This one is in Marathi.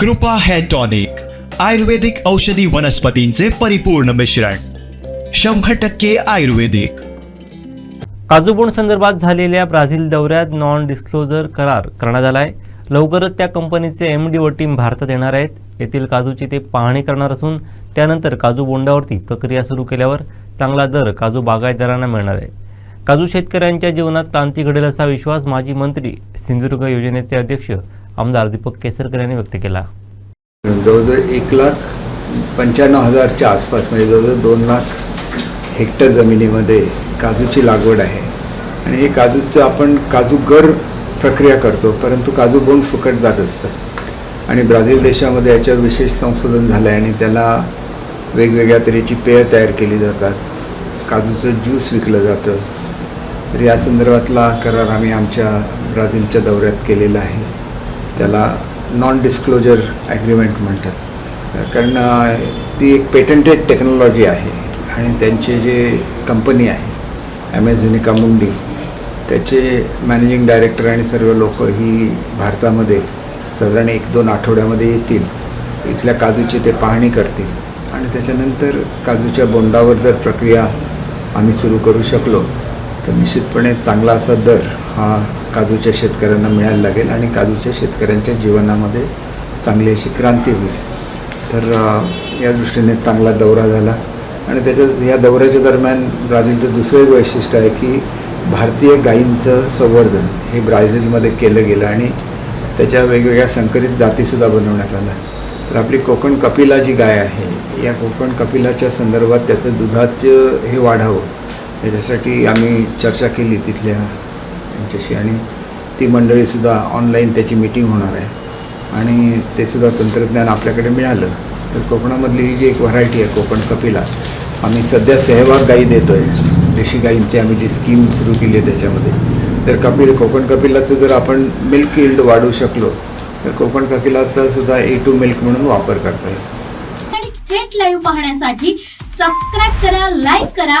कृपा हेअर टॉनिक आयुर्वेदिक औषधी वनस्पतींचे परिपूर्ण मिश्रण शंभर टक्के आयुर्वेदिक. काजूबोंड संदर्भात झालेल्या ब्राझील दौऱ्यात नॉन डिस्क्लोजर करार करण्यात आला आहे लवकरच त्या कंपनीचे एम डी व टीम भारतात येणार आहेत. येथील काजूची ते पाहणी करणार असून त्यानंतर काजू बोंडावरती प्रक्रिया सुरू केल्यावर चांगला दर काजू बागायतदारांना मिळणार आहे. काजू शेतकऱ्यांच्या जीवनात क्रांती घडेल असा विश्वास माजी मंत्री सिंधुदुर्ग योजनेचे अध्यक्ष आमदार दीपक केसरकर यांनी व्यक्त केला. जवळजवळ एक लाख पंच्याण्णव हजारच्या आसपास म्हणजे जवळजवळ दोन लाख हेक्टर जमिनीमध्ये काजूची लागवड आहे. आणि हे काजूचं आपण काजू गर प्रक्रिया करतो परंतु काजू बोंड फुकट जात असतं. आणि ब्राझील देशामध्ये याच्यावर विशेष संशोधन झालं आहे आणि त्याला वेगवेगळ्या तऱ्हेची पेय तयार केली जातात. काजूचं ज्यूस विकलं जातं. तर या संदर्भातला करार आम्ही आमच्या ब्राझीलच्या दौऱ्यात केलेला आहे. त्याला नॉन डिस्क्लोजर ॲग्रीमेंट म्हणतात. कारण ती एक पेटंटेड टेक्नॉलॉजी आहे आणि त्यांचे जे कंपनी आहे ॲमेझॉनिका मुंडी त्याचे मॅनेजिंग डायरेक्टर आणि सर्व लोक ही भारतामध्ये साधारण एक दोन आठवड्यामध्ये येतील. इथल्या काजूची ते पाहणी करतील. आणि त्याच्यानंतर काजूच्या बोंडावर जर प्रक्रिया आम्ही सुरू करू शकलो तर निश्चितपणे चांगला असा दर हा काजूच्या शेतकऱ्यांना मिळायला लागेल आणि काजूच्या शेतकऱ्यांच्या जीवनामध्ये चांगली अशी क्रांती होईल. तर या दृष्टीने चांगला दौरा झाला आणि त्याच्यात या दौऱ्याच्या दरम्यान ब्राझीलचं दुसरं एक वैशिष्ट्य आहे की भारतीय गायींचं संवर्धन हे ब्राझीलमध्ये केलं गेलं आणि त्याच्या वेगवेगळ्या संकरित जातीसुद्धा बनवण्यात आल्या. तर आपली कोकण कपिला जी गाय आहे या कोकण कपिलाच्या संदर्भात त्याचं दुधाचं हे वाढावं याच्यासाठी आम्ही चर्चा केली तिथल्या त्यांच्याशी आणि ती मंडळीसुद्धा ऑनलाईन त्याची मीटिंग होणार आहे. आणि ते सुद्धा तंत्रज्ञान आपल्याकडे मिळालं. तर कोकणामधली ही जी एक व्हरायटी आहे कोकण कपिला आम्ही सध्या सहभाग गाई देतो आहे देशी गाईंची आम्ही जी स्कीम सुरू केली आहे त्याच्यामध्ये. तर कपिल कोकण कपिलाचं जर आपण मिल्क इल्ड वाढवू शकलो तर कोकण कपिलाचा सुद्धा ए टू मिल्क म्हणून वापर करता येईल थेट लाईव्ह पाहण्यासाठी सबस्क्राईब करा लाईक करा